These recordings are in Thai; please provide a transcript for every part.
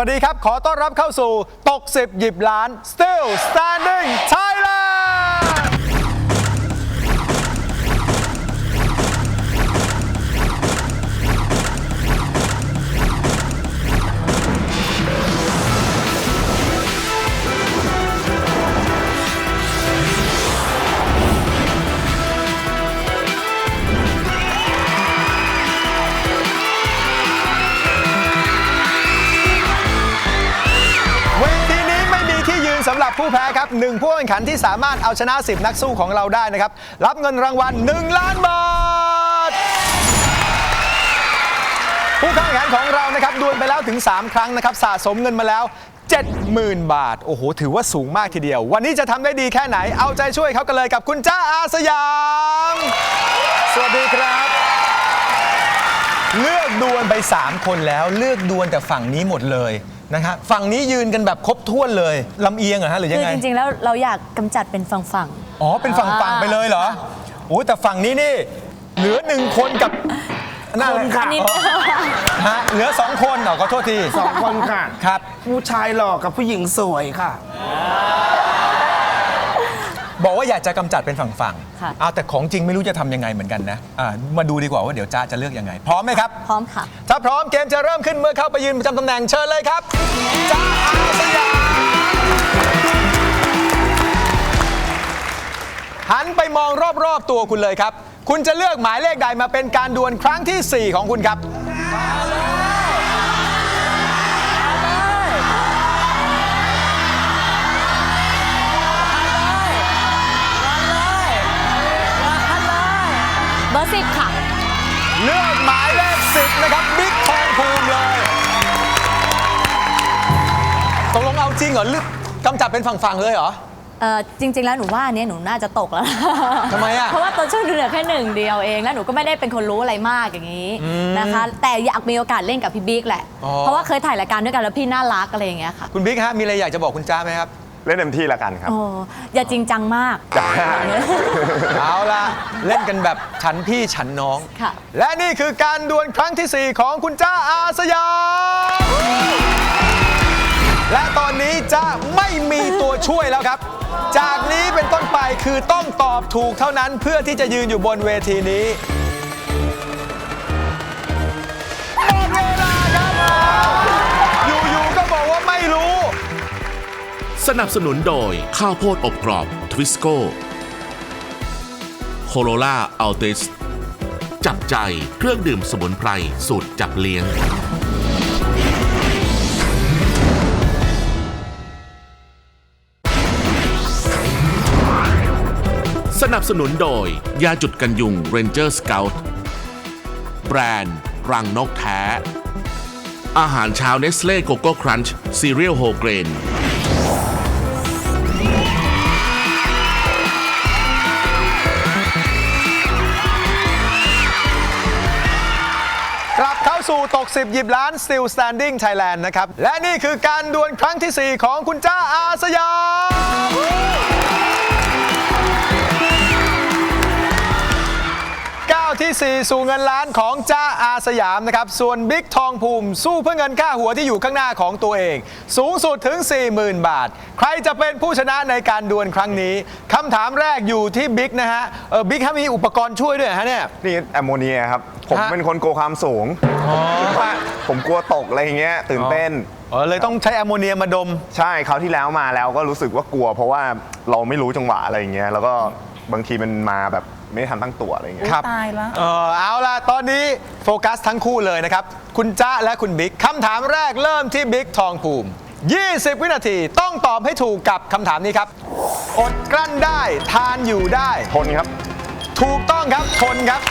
สวัสดีครับ ขอต้อนรับเข้าสู่ตก 10 หยิบล้าน Still Standing Time สำหรับผู้แพ้ครับหนึ่งผู้แข่งขันที่สามารถเอาชนะ 10 นักสู้ของเราได้นะครับ รับเงินรางวัล 1 ล้านบาท ผู้แข่งขันของเรานะครับดวลไปแล้วถึง 3 ครั้งนะครับ สะสมเงินมาแล้ว 70,000 บาท โอ้โห ถือว่าสูงมากทีเดียว วันนี้จะทำได้ดีแค่ไหนเอาใจช่วยเขากันเลยกับคุณจ้าอาสยาม สวัสดีครับ เลือกดวลไป 3 คนแล้วเลือกดวลแต่ฝั่งนี้หมดเลย นะครับฝั่งนี้ยืนกันแบบครบถ้วนเลยลำเอียงเหรอฮะหรือยัคืงอไงจริงๆ แล้วเราอยากกำจัดเป็นฝั่ง อ๋อเป็นฝั่งฝั่งๆไปเลยเหรอโอ้แต่ฝั่งนี้นี่ เหลือหนึ่งคนกับน่าคนค่ะ อันนี้ฮะเหลือสองคนเหรอขอโทษทีสองคนค่ะ ครับ ผู้ชายหล่อกับผู้หญิงสวยค่ะ บอกว่าอยากจะกำจัดเป็นฝั่งฝั่งๆค่ะเอาแต่ของจริงไม่รู้จะทำยังไงเหมือนกันนะอ่ามาดูดีกว่าว่าเดี๋ยวจ้าจะเลือกยังไง พร้อมไหมครับๆพร้อมค่ะ ถ้าพร้อมเกมจะเริ่มขึ้นเมื่อเข้าไปยืนประจำตำแหน่งเชิญเลยครับจ้าอาสยามหันไปมองรอบๆตัวคุณเลยครับ คุณจะเลือกหมายเลขใดมาเป็นการดวลครั้งทีสี่4 ของคุณครับ สิบค่ะ เลือกหมายเลขสิบนะครับบิ๊กทองภูมิเลยตกลงเอาจริงเหรอเลือกกำจัดเป็นฝั่งๆเลยเหรอ เอ่อจริง ๆ แล้วหนูว่าอันเนี้ยหนูน่าจะตกแล้วทำไมอะเพราะว่าตัวช่วยเหลือแค่หนึ่งเดียวเองแล้วหนูก็ไม่ได้เป็นคนรู้อะไรมากอย่างนี้นะคะ แต่อยากมีโอกาสเล่นกับพี่บิ๊กแหละ อ๋อ เพราะว่าเคยถ่ายรายการด้วยกันแล้วพี่น่ารักอะไรอย่างเงี้ยค่ะ คุณบิ๊กฮะมีอะไรอยากจะบอกคุณจ้าไหมครับ เล่นเต็มที่แล้วกันครับ โอ้อย่าจริงจังมาก เอาละเล่นกันแบบฉันพี่ฉันน้อง ค่ะ และนี่คือการดวลครั้งทีสี่ 4 ของคุณจ้าอาสยามและตอนนี้จะไม่มีตัวช่วยแล้วครับ จากนี้เป็นต้นไปคือต้องตอบถูกเท่านั้นเพื่อที่จะยืนอยู่บนเวทีนี้ สนับสนุนโดย ข้าวโพดอบกรอบ ทวิสโก้โคโรล่าอัลติส จับใจเครื่องดื่มสมุนไพร สูตรจับเลี้ยง สนับสนุนโดย ยาจุดกันยุง Ranger Scout แบรนด์รังนกแท้ อาหารเช้าเนสเล่โกโก้ครันช์ซีเรียลโฮเกรน สู่ตก 10 หยิบล้าน Still Standing Thailand นะครับ และนี่คือการดวลครั้งทีสี่4 ของคุณจ้าอาสยาม ทีสี่ 4 สู่เงินล้านของจ้าอาสยามนะครับ ส่วนบิ๊กทองภูมิ สู้เพื่อเงินค่าหัวที่อยู่ข้างหน้าของตัวเอง สูงสุดถึง 40,000 บาท ใครจะเป็นผู้ชนะในการดวลครั้งนี้คำถามแรกอยู่ที่บิ๊กนะฮะเออบิ๊กฮะมีอุปกรณ์ช่วยด้วยเหรอฮะเนี่ย นี่แอมโมเนียครับ ผมฮะ เป็นคนกลัวความสูงผมกลัวตกอะไรอย่างเงี้ยตื่นเต้นเออเลยต้องใช้แอมโมเนียมาดม ใช่คราวที่แล้วมาแล้วก็รู้สึกว่ากลัว เพราะว่าเราไม่รู้จังหวะอะไรอย่างเงี้ยแล้วก็บางทีมันมาแบบ ไม่ได้ทำตั้งตัวอะไรเงี้ยตายละ เออเอาล่ะ ตอนนี้โฟกัสทั้งคู่เลยนะครับ คุณจ้าและคุณบิ๊กคำถามแรกเริ่มที่บิ๊กทองภูมิ 20 วินาทีต้องตอบให้ถูกกับคำถามนี้ครับ อดกลั้นได้ทานอยู่ได้ ทนครับ ถูกต้องครับทนครับ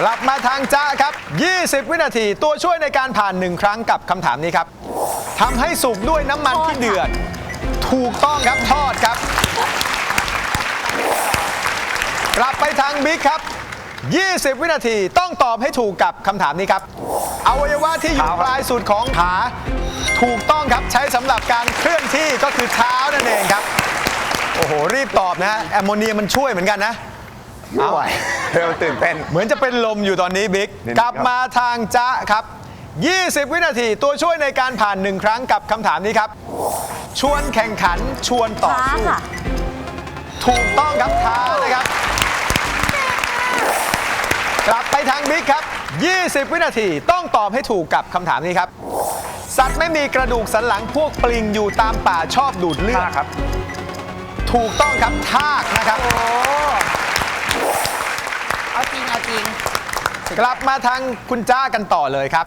กลับมาทางจ้าครับ 20 วินาทีตัวช่วยในการผ่านหนึ่งครั้งกับคำถามนี้ครับทำให้สุกด้วยน้ำมันที่เดือด ถูกต้องครับทอดครับ กลับไปทางบิ๊กครับ 20 วินาทีต้องตอบให้ถูกกับคำถามนี้ครับ อวัยวะที่อยู่ปลายสุดของขา ถูกต้องครับใช้สำหรับการเคลื่อนที่ก็คือเท้านั่นเองครับ โอ้โห รีบตอบนะฮะแอมโมเนียมันช่วยเหมือนกันนะ ไม่ไหวเร็วตื่นเต้น เหมือนจะเป็นลมอยู่ตอนนี้บิ๊กนิดนึงกลับมาทางจ๊ะครับ 20 วินาทีตัวช่วยในการผ่านหนึ่งครั้งกับคำถามนี้ครับ ชวนแข่งขันชวนต่อท้าสู้ค่ะ ถูกต้องครับท้านะครับ กลับไปทางบิ๊กครับ 20 วินาทีต้องตอบให้ถูกกับคำถามนี้ครับ สัตว์ไม่มีกระดูกสันหลังพวกปลิงอยู่ตามป่าชอบดูดเลือท่าดครับถูกต้องครับทากนะครับ เอาจริงเอาจริง กลับมาทางคุณจ้ากันต่อเลยครับ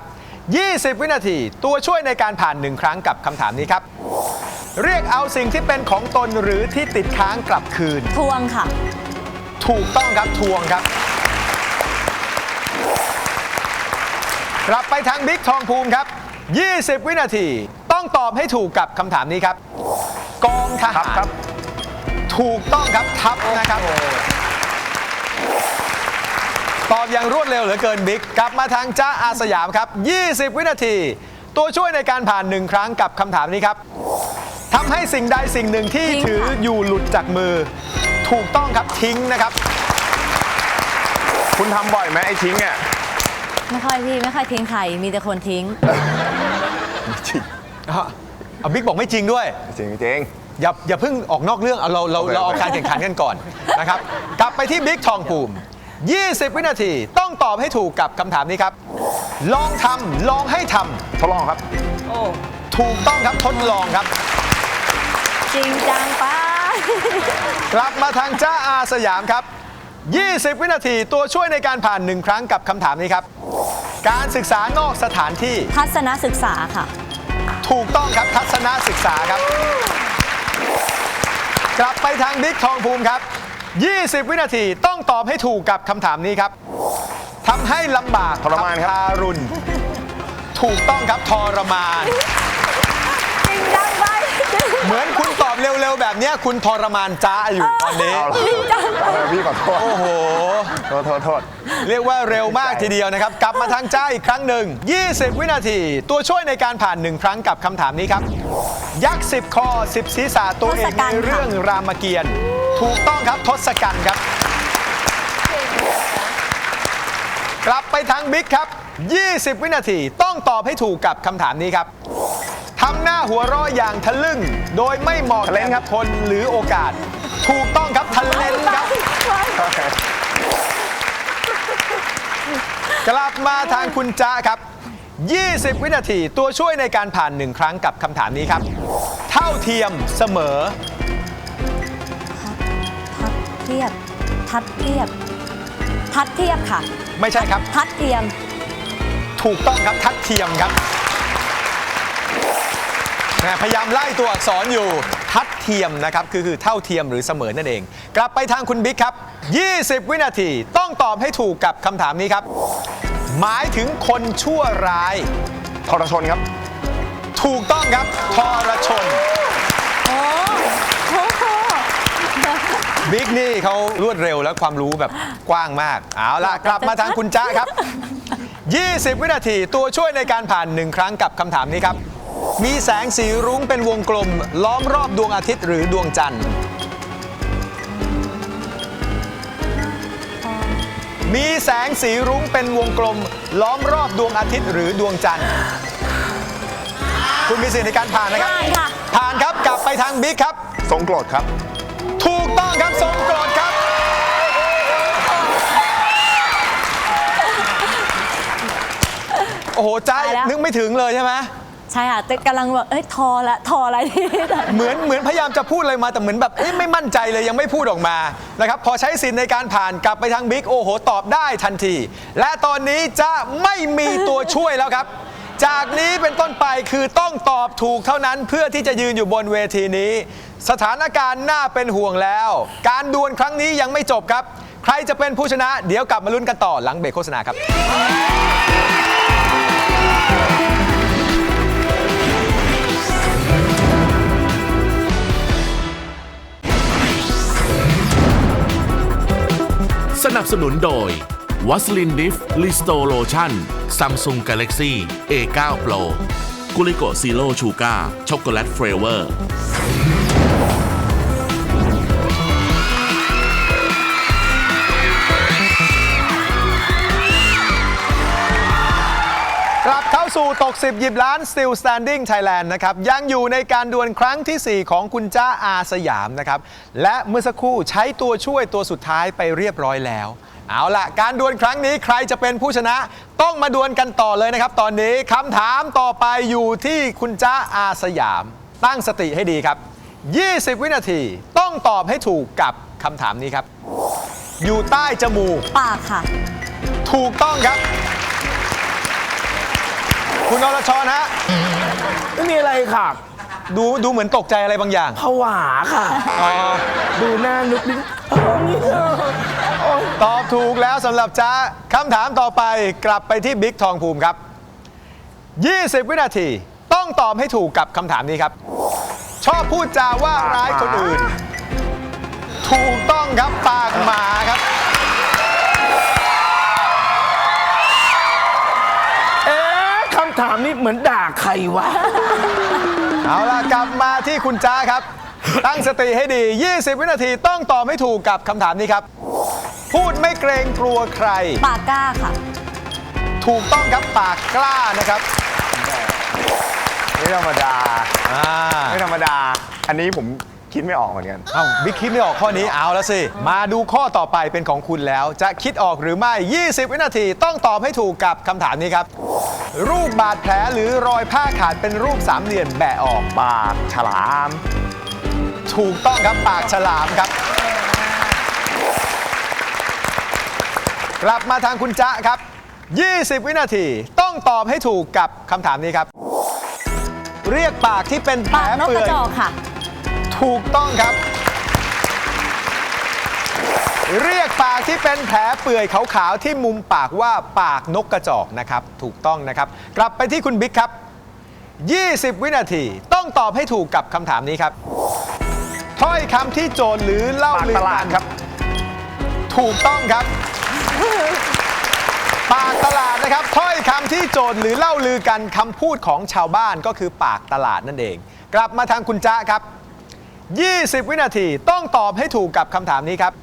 20 วินาทีตัวช่วยในการผ่านหนึ่งครั้งกับคำถามนี้ครับ เรียกเอาสิ่งที่เป็นของตนหรือที่ติดค้างกลับคืน ทวงค่ะ ถูกต้องครับทวงครับ กลับไปทางบิ๊กทองภูมิครับ 20 วินาที ต้องตอบให้ถูกกับคำถามนี้ครับ กองทครัหาบรครับ ถูกต้องครับทัพนะครับ ตอบอย่างรวดเร็วเหลือเกินบิ๊กกลับมาทางจ้าอาสยามครับ 20 วินาที ตัวช่วยในการผ่านหนึ่งครั้งกับคำถามนี้ครับ ทำให้สิ่งใดสิ่งหนึ่งที่ทิ้งถือค่ะ อยู่หลุดจากมือ ถูกต้องครับทิ้งนะครับ คุณทำบ่อยไหมไอ้ทิ้งอะไม่ค่อยพี่ไม่ค่อยทิ้งใครมีแต่คนทิ้ง จริงเอาบิ๊กบอกไม่จริงด้วย จริงจริง อย่าอย่าเพิ่งออกนอกเรื่องเอาเราเราโอเคเราเอาโอเค การแข่งขันกันก่อน นะครับกลับไปที่บิ๊กทองภูมิ 20 วินาทีต้องตอบให้ถูกกับคำถามนี้ครับ ลองทำลองให้ทำทดลองครับโอ้ถูกต้องครับทดลองครับ จริงจังป้ากลับมาทางจ้าอาสยามครับ 20 วินาทีตัวช่วยในการผ่านหนึ่งครั้งกับคำถามนี้ครับ การศึกษานอกสถานที่ทัศนศึกษาค่ะ ถูกต้องครับทัศนศึกษาครับ กลับไปทางบิ๊กทองภูมิครับ 20 วินาทีต้องตอบให้ถูกกับคำถามนี้ครับทำให้ลำบากทรมานครับทำทารุณ ถูกต้องครับทรมาน จริงจังไป เหมือนคุณตอบเร็วๆ แบบเนี้ยคุณทรมานจ้าอยู่ตอนนี้ เอาละเออพี่ขอโทษโอ้โห โทษโทษโทษ เรียกว่าเร็วมากทีเดียวนะครับ กลับมาทางจ้าอีกครั้งหนึ่ง 20 วินาที ตัวช่วยในการผ่านหนึ่งครั้งกับคำถามนี้ครับ ยักษ์สิบคอสิบศีรษะตัวเอกทศกัในณฐ์ค่ะเรื่องรามเกียรติ์ถูกต้องครับทศกัณฐ์ครับ กลับไปทางบิ๊กครับ 20 วินาทีต้องตอบให้ถูกกับคำถามนี้ครับ ทำหน้าหัวเราะอย่างทะลึ่ง โดยไม่เหมาะทะเลแก่นครับคนหรือโอกาส ถูกต้องครับทะเลนครับ กลับมาทางคุณจ้าครับ 20 วินาทีตัวช่วยในการผ่านหนึ่งครั้งกับคำถามนี้ครับ เท่าเทียมเสมอ ทัดเทียบ ทัดเทียบ ทัดเทียบค่ะ ไม่ใช่ครับ ทัดเทียม ถูกต้องครับทัดเทียมครับ แหม่พยายามไล่ตัวอักษรอยู่ทัดเทียมนะครับคือคือเท่าเทียมหรือเสมอนั่นเอง กลับไปทางคุณบิ๊กครับ 20 วินาทีต้องตอบให้ถูกกับคำถามนี้ครับ หมายถึงคนชั่วร้าย ทรชนครับ ถูกต้องครับทรชนโอ้โหบิ๊กนี่เขารวดเร็วและความรู้แบบกว้างมาก เอาล่ะกลับมาทางคุณจ้าครับ 20 วินาทีตัวช่วยในการผ่านหนึ่งครั้งกับคำถามนี้ครับ มีแสงสีรุ้งเป็นวงกลม ล้อมรอบดวงอาทิตย์หรือดวงจันทร์ มีแสงสีรุ้งเป็นวงกลม ล้อมรอบดวงอาทิตย์หรือดวงจันทร์ คุณมีสิทธิ์ในการผ่านนะครับ ผ่านค่ะ ผ่านครับ กลับไปทางบิ๊กครับ ทรงโกรธครับ ถูกต้องครับทรงโกรธครับ โอ้โหใจตายแล้ว นึกไม่ถึงเลยใช่ไหม ใช่ค่ะแต่กำลังแบบเอ้ยทอละทออะไรดีเหมือนเหมือนพยายามจะพูดอะไรมาแต่เหมือนแบบเอ้ยไม่มั่นใจเลยยังไม่พูดออกมานะครับพอใช้สิทธิ์ในการผ่านกลับไปทางบิ๊กโอ้โหตอบได้ทันที และตอนนี้จะไม่มีตัวช่วยแล้วครับ จากนี้เป็นต้นไปคือต้องตอบถูกเท่านั้นเพื่อที่จะยืนอยู่บนเวทีนี้ สถานการณ์น่าเป็นห่วงแล้ว การดวลครั้งนี้ยังไม่จบครับ ใครจะเป็นผู้ชนะ เดี๋ยวกลับมาลุ้นกันต่อหลังเบรกโฆษณาครับ สนับสนุนโดยวัสลินดิฟลิสโตโลชั่นซัมซุงกาเล็กซี่ A9 Pro กุลิโกซีโรชูการ์ช็อกโกแลตเฟรเวอร์ สู่ตก 10 หยิบล้าน Still Standing Thailand นะครับ ยังอยู่ในการดวลครั้งทีสี่ 4 ของคุณจ้าอาสยามนะครับ และเมื่อสักครู่ใช้ตัวช่วยตัวสุดท้ายไปเรียบร้อยแล้ว เอาล่ะ การดวลครั้งนี้ใครจะเป็นผู้ชนะ ต้องมาดวลกันต่อเลยนะครับ ตอนนี้คำถามต่อไปอยู่ที่คุณจ้าอาสยาม ตั้งสติให้ดีครับ 20 วินาทีต้องตอบให้ถูกกับคำถามนี้ครับ อยู่ใต้จมูก ปากค่ะ ถูกต้องครับ คุณอรชรฮะไม่มีอะไรค่ะ ดูดูเหมือนตกใจอะไรบางอย่างผวาค่ะ ดูหน้านุกนิดโอ้ยโอ้ยตอบถูกแล้วสำหรับจ้าคำถามต่อไปกลับไปที่บิ๊กทองภูมิครับ 20 วินาที ต้องตอบให้ถูกกับคำถามนี้ครับ ชอบพูดจาว่าร้ายคนอื่น ถูกต้องครับปากหมาครับำถามนี้เหมือนด่าใครวะ เอาล่ะ กลับมาที่คุณจ้าครับ ตั้งสติให้ดี 20 วินาทีต้องตอบให้ถูกกับคำถามนี้ครับ พูดไม่เกรงกลัวใคร ปากกล้าค่ะ ถูกต้องครับปากกล้านะครับไม่ธรรมดาอ่าไม่ธรรมดา อันนี้ผมคิดไม่ออกเหมือนกัน เอ้าบิ๊กคิดไม่ออกข้อนี้เอาแล้วสิ มาดูข้อต่อไปเป็นของคุณแล้ว จะคิดออกหรือไม่ 20 วินาทีต้องตอบให้ถูกกับคำถามนี้ครับ รูปบาดแผลหรือรอยผ้าขาดเป็นรูปสามเหลี่ยมแบะออกปากฉลาม ถูกต้องครับปากฉลามครับ กลับมาทางคุณจ๊ะครับ 20 วินาทีต้องตอบให้ถูกกับคำถามนี้ครับ เรียกปากที่เป็นแผลปากนกเปื่กระอยจอกค่ะ ถูกต้องครับ เรียกปากที่เป็นแผลเปื่อยขาวๆที่มุมปากว่าปากนกกระจอกนะครับ ถูกต้องนะครับ กลับไปที่คุณบิ๊กครับ 20 วินาที ต้องตอบให้ถูกกับคำถามนี้ครับ ถ้อยคำที่โจรหรือเล่าปากลืตอลากัดนครับ ถูกต้องครับ ปากตลาดนะครับ ถ้อยคำที่โจรหรือเล่าลือกันคำพูดของชาวบ้านก็คือปากตลาดนั่นเอง กลับมาทางคุณจ๊ะครับ 20 วินาทีต้องตอบให้ถูกกับคำถามนี้ครับ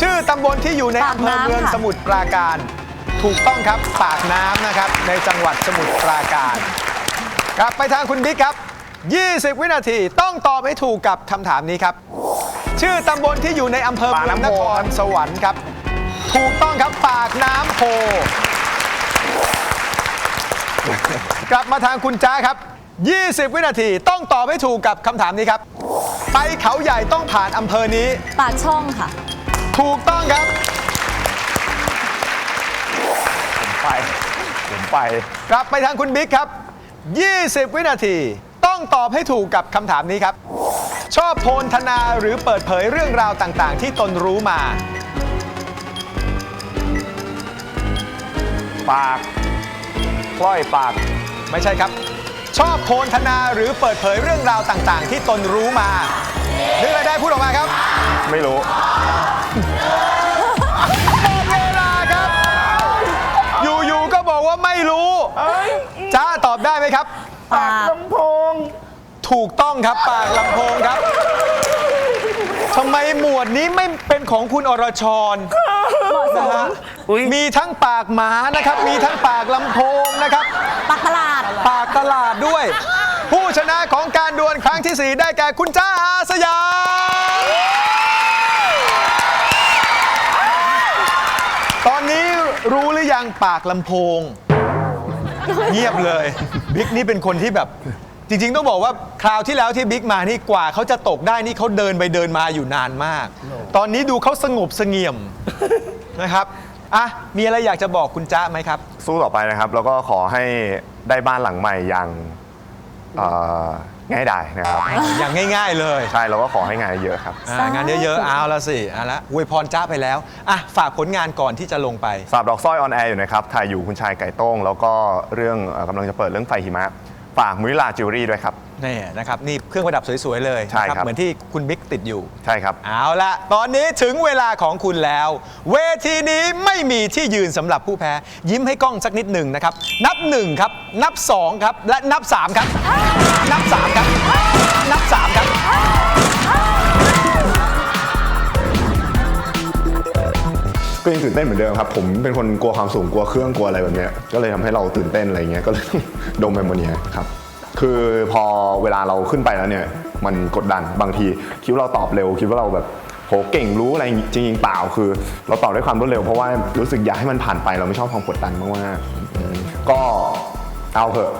ชื่อตำบลที่อยู่ในอำเภอเมืองสมุทรปราการ ถูกต้องครับปากน้ำนะครับ ในจังหวัดสมุทรปราการ กลับไปทางคุณบิ๊กครับ 20 วินาทีต้องตอบให้ถูกกับคำถามนี้ครับ ชื่อตำบลที่อยู่ในอำเภอเมืองน้ำนโพครสวรรค์ครับ ถูกต้องครับปากน้ำโพกลับมาทางคุณจ้าครับ 20 วินาทีต้องตอบให้ถูกกับคำถามนี้ครับ ไปเขาใหญ่ต้องผ่านอำเภอนี้ ปากช่องค่ะ ถูกต้องครับผมไป ผมไป กลับไปทางคุณบิ๊กครับ 20 วินาที ต้องตอบให้ถูกกับคำถามนี้ครับ ชอบโพลธนาหรือเปิดเผยเรื่องราวต่างๆ ที่ตนรู้มา ปากกล้อยปาก ไม่ใช่ครับ ชอบโพลธนาหรือเปิดเผยเรื่องราวต่างๆ ที่ตนรู้มานึกอะไรได้พูดออกมาครับ ไม่รู้ หมดเวลาครับ อยู่ๆก็บอกว่าไม่รู้จ้าตอบได้ไหมครับ ปากลำโพง ถูกต้องครับปากลำโพงครับทำไมหมวดนี้ไม่เป็นของคุณอรชรนะฮะอุ๊ยมีทั้งปากหมานะครับ มีทั้งปากลำโพงนะครับ ปากตลาด ปากตลาดด้วย ผู้ชนะของการดวลครั้งที่ 4 ได้แก่คุณจ้าอาสยาม ตอนนี้รู้หรือยังปากลำโพง เงียบเลย บิ๊กนี่เป็นคนที่แบบ จริง ๆ ต้องบอกว่าคราวที่แล้วที่บิ๊กมานี่กว่าเขาจะตกได้นี่เขาเดินไปเดินมาอยู่นานมาก ตอนนี้ดูเขาสงบเสงี่ยม นะครับอะมีอะไรอยากจะบอกคุณจ้าไหมครับ สู้ต่อไปนะครับ แล้วก็ขอให้ ได้บ้านหลังใหม่อย่างเอ่อง่ายดายนะครับ อย่างง่าย ๆ เลยใช่เราก็ขอให้งานเยอะครับ อ่างานเยอะๆ เอาละสิเอาละอวยพรจ้าไปแล้วอะฝากผลงานก่อนที่จะลงไป สาบดอกสร้อยออนแอร์อยู่นะครับ ถ่ายอยู่คุณชายไก่โต้ง แล้วก็เรื่องเอ่อกำลังจะเปิดเรื่องไฟหิมะ ฝากมุ้ยลาจิวเวลรี่ด้วยครับ นี่นะครับนี่เครื่องประดับสวยๆเลยใช่นะครับ เหมือนที่คุณบิ๊กติดอยู่ ใช่ครับ เอาละตอนนี้ถึงเวลาของคุณแล้ว เวทีนี้ไม่มีที่ยืนสำหรับผู้แพ้ ยิ้มให้กล้องสักนิดหนึ่งนะครับ นับ1ครับ นับ2ครับ และนับ3ครับ นับ3ครับ นับ3ครับ ก็ยังตื่นเต้นเหมือนเดิมครับ ผมเป็นคนกลัวความสูงกลัวเครื่องกลัวอะไรแบบเนี้ยก็เลยทำให้เราตื่นเต้นอะไรเงี้ยก็เลยดมแอมโมเนียครับคือพอเวลาเราขึ้นไปแล้วเนี่ยมันกดดันบางทีคิดว่าเราตอบเร็วคิดว่าเราแบบโหเก่งรู้อะไรจริงๆเปล่าคือ เราตอบด้วยความรวดเร็วเพราะว่ารู้สึกอยากให้มันผ่านไปเราไม่ชอบความกดดันมากๆก็เอาเถอะ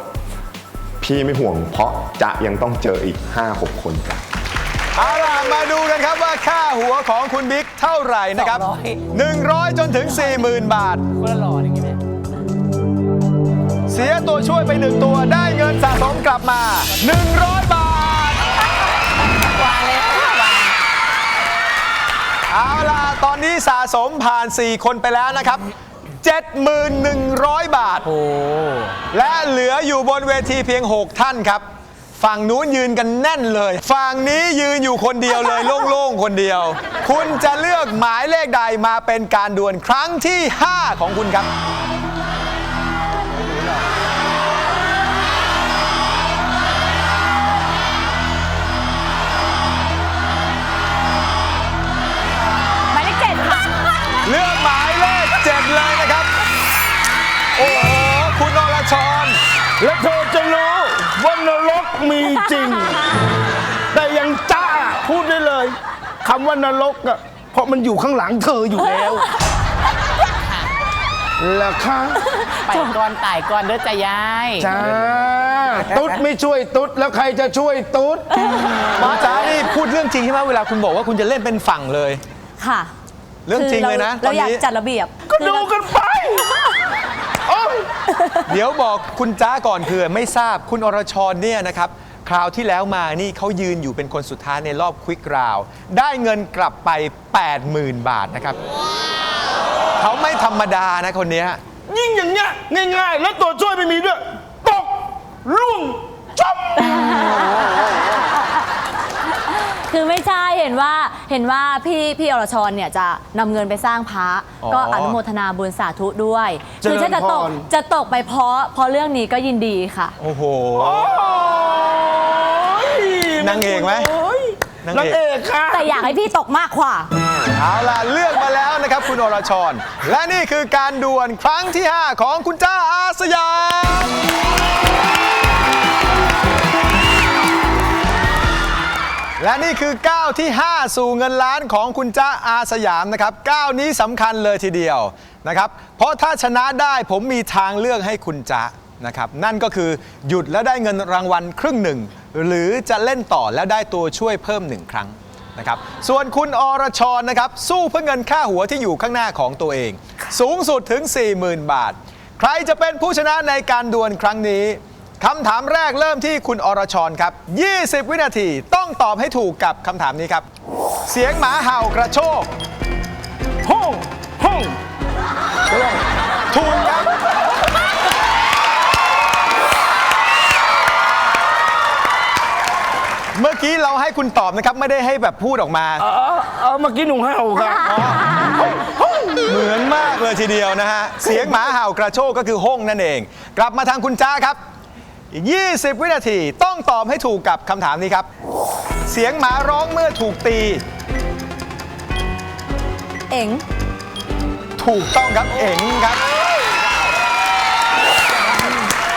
พี่ไม่ห่วงเพราะจะยังต้องเจออีก 5-6 คนครับ มาดูกันครับว่าค่าหัวของคุณบิ๊กเท่าไหร่นะครับ 100 จนถึง 40,000 บาท คนละหล่ออย่างงี้ไหมเสียตัวช่วยไปหนึ่งตัวได้เงินสะสมกลับมา 100 บาท วางเลยค่ะวางเอาล่ะ ตอนนี้สะสมผ่าน 4 คนไปแล้วนะครับ 7,100 บาท โอ้ และเหลืออยู่บนเวทีเพียง 6 ท่านครับ ฝั่งนู้นยืนกันแน่นเลย ฝั่งนี้ยืนอยู่คนเดียวเลย โล่งๆ คนเดียว คุณจะเลือกหมายเลขใดมาเป็นการดวลครั้งที่ 5 ของคุณครับ หมายเลขเจ็ดค่ะ เลือกหมายเลขเจ็ดเลยนะครับ โอ้โห คุณอรชร แล้วเธอจะรู้ว่านรก มีจริง แต่ยังจ้าพูดได้เลยคำว่านรกอะเพราะมันอยู่ข้างหลังเธออยู่แล้วล่ะคะไปก่อนตายก่อนเด้อจ้ะยายจ้าตุ๊ดไม่ช่วยตุ๊ดแล้วใครจะช่วยตุ๊ดหมอจ๋านี่พูดเรื่องจริงใช่ไหมเวลาคุณบอกว่าคุณจะเล่นเป็นฝั่งเลย ค่ะ เรื่องจริงคืเลยนะเราตอนอยากนี้จัดระเบียบก็ดูกันไปโอ้ย เดี๋ยวบอกคุณจ้าก่อนคือไม่ทราบคุณอรชรเนี่ยนะครับ คราวที่แล้วมานี่เขายืนอยู่เป็นคนสุดท้ายในรอบควิกราว ได้เงินกลับไป 80,000 บาทนะครับ เขาไม่ธรรมดานะคนเนี้ย ยิ่งอย่างเงี้ยง่ายๆ แล้วตัวช่วยไม่มีด้วย ตกล่วงจม คือไม่ใช่เห็นว่าเห็นว่าพี่พี่อรชรเนี่ยจะนำเงินไปสร้างพระอ๋อก็อนุโมทนาบุญสาธุด้วย เจริญคือถ้าจะตกพรจะตกไปเพราะเพราะเรื่องนี้ก็ยินดีค่ะ โอ้โหโอ้ยนางเอกไหมโยนางนางเอกเอกค่ะ แต่อยากให้พี่ตกมากกว่า เอาล่ะ เลือกมาแล้วนะครับคุณอรชร และนี่คือการดวลครั้งที่ 5 ของคุณจ้าอาสยาม และนี่คือก้าวที่ 5 สู่เงินล้านของคุณจ้าอาสยามนะครับก้าวนี้สำคัญเลยทีเดียวนะครับ เพราะถ้าชนะได้ผมมีทางเลือกให้คุณจ้านะครับ นั่นก็คือหยุดแล้วได้เงินรางวัลครึ่งหนึ่ง หรือจะเล่นต่อแล้วได้ตัวช่วยเพิ่มหนึ่งครั้งนะครับ ส่วนคุณอรชรนะครับ สู้เพื่อเงินค่าหัวที่อยู่ข้างหน้าของตัวเอง สูงสุดถึง 40,000 บาท ใครจะเป็นผู้ชนะในการดวลครั้งนี้ คำถามแรกเริ่มที่คุณอรชรครับ 20 วินาทีต้องตอบให้ถูกกับคำถามนี้ครับ เสียงหมาเห่ากระโชกห้องห้องถูกครับ เมื่อกี้เราให้คุณตอบนะครับ ไม่ได้ให้แบบพูดออกมา เออเออเมื่อกี้หนุ่งเห่าค่ะเหมือนมากเลยทีเดียวนะฮะ เสียงหมาเห่ากระโชกก็คือห้องนั่นเอง กลับมาทางคุณจ้าครับ อีก 20 วินาทีต้องตอบให้ถูกกับคำถามนี้ครับ เสียงหมาร้องเมื่อถูกตี เอ๋งถูกต้องครับ เอ๋งครับ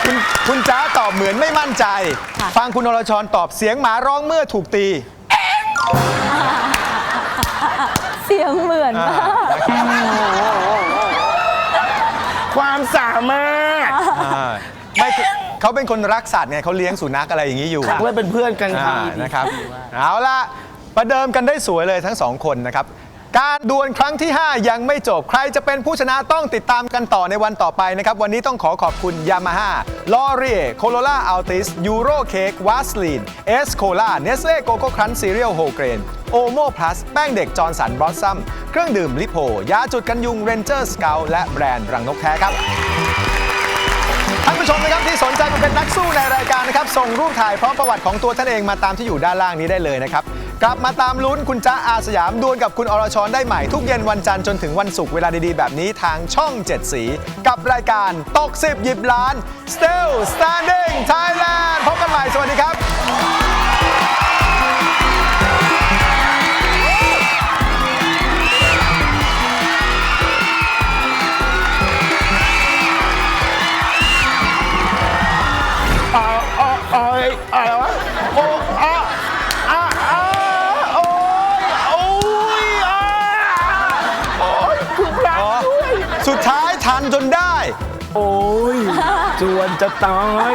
คุณคุณจ้าตอบเหมือนไม่มั่นใจ ฟังคุณอรชรตอบเสียงหมาร้องเมื่อถูกตี เสียงเหมือนมาก ความสามารถอ่าไม่ เขาเป็นคนรักสัตว์ไงเขาเลี้ยงสุนัขอะไรอย่างนี้อยู่ไว้เป็นเพื่อนกันค่ะอ่านะครับเอาละประเดิมกันได้สวยเลยทั้งสองคนนะครับ การดวลครั้งที่ 5 ยังไม่จบ ใครจะเป็นผู้ชนะต้องติดตามกันต่อในวันต่อไปนะครับ วันนี้ต้องขอขอบคุณ Yamaha l o r i e c o l o r a Altis Euro Cake w a s l i n S Cola Nestle Coco Crunch Cereal Whole Grain Omo Plus แป้งเด็กจอร์นสันบลอสซัมเครื่องดื่มลิโพยาจุดกันยุง Ranger Scout และแบรนด์รังนกแท้ครับท่าน ผู้ชมนะครับที่สนใจมาเป็นนักสู้ในรายการนะครับส่งรูปถ่ายพร้อมประวัติของตัวท่านเองมาตามที่อยู่ด้านล่างนี้ได้เลยนะครับกลับมาตามลุ้นคุณจ้าอาสยามดวลกับคุณอรชรได้ใหม่ทุกเย็นวันจันทร์จนถึงวันศุกร์เวลาดีๆ แบบนี้ทางช่อง 7 สี กับรายการตก10หยิบล้าน Still Standing Thailand จะตาย